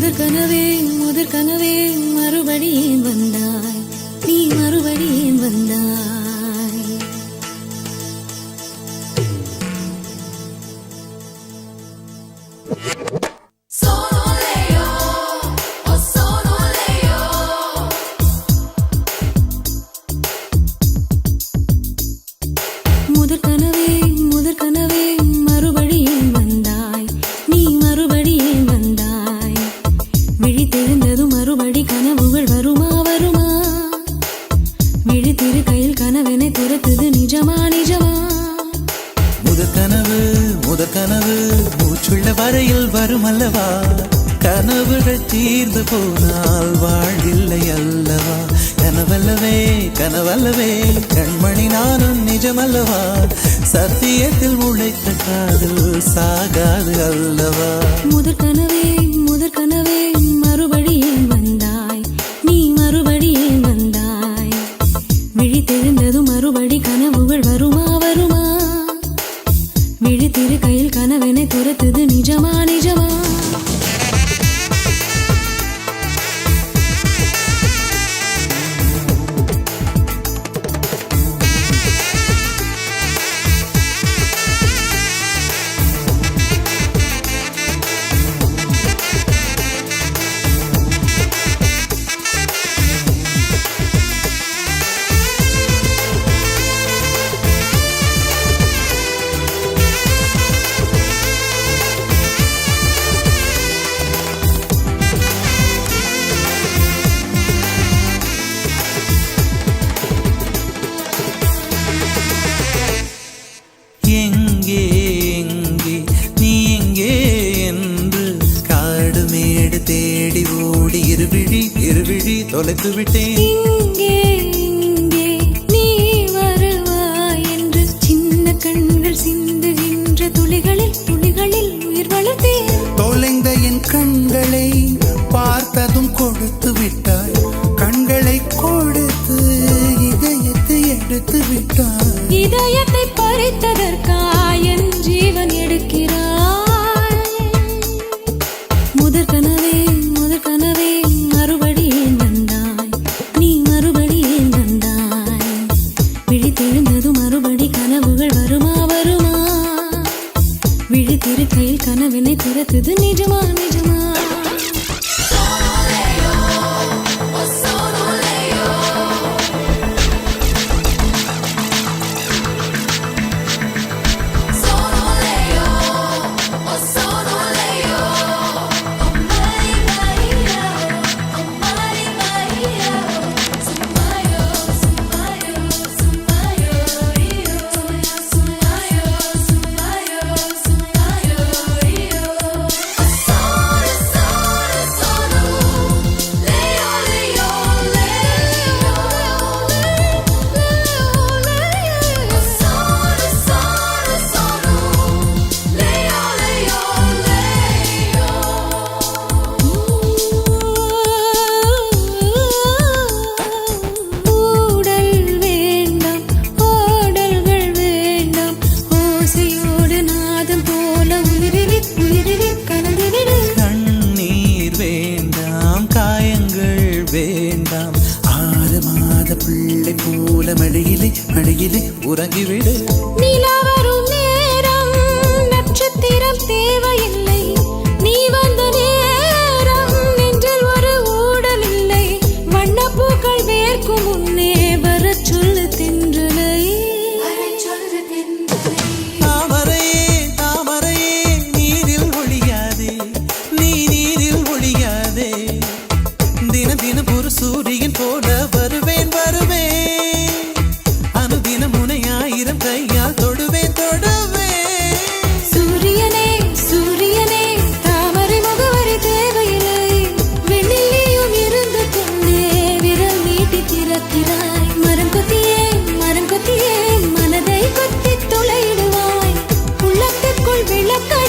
முதற் கனவே முதற் கனவே மறுபடியும் வந்தாய். நீ மறுபடியும் வந்தாய். முதற் கனவே விழித்தெழுந்ததும் மறுபடி கனவுகள் வருமா வருமா? விழித்திரு கையில் கனவென துரத்துது நிஜமா நிஜமா? முதற் கனவு முதற் கனவு மூச்சுள்ள வரையில் வரும் அல்லவா கனவுகள் தீர்ந்து போனால் வாழ்வில்லை அல்லவா? கனவல்லவே கனவல்லவே கண்மணி நானும் நிஜமல்லவா? சத்தியத்தில் உழைத்த காதல் சாகாது அல்லவா? முதற் திரு கையில் கனவென துரத்துது நிஜமா நிஜமா? ஓடி இருவிழி இருவிழி தொலைத்து விட்டேன். தொலைந்த என் கண்களை பார்த்ததும் கொடுத்து விட்டாய். கண்களை கொடுத்து இதயத்தை எடுத்து விட்டாய். இதயத்தை பறித்ததற்காய் ஆறு மாத உறங்கிவிடு. நிலா ஐயா தொடுவேன் தொடுவேன் சூரியனே சூரியனே தாமரை முகவரி தேவையில்லை. வெளியிலும் இருந்து கொண்டே விரல் நீட்டி திறக்கிறாய். மரம் கொத்தியே மரம் கொத்தியே மனதை கொத்தி துளையிடுவாய் விளக்க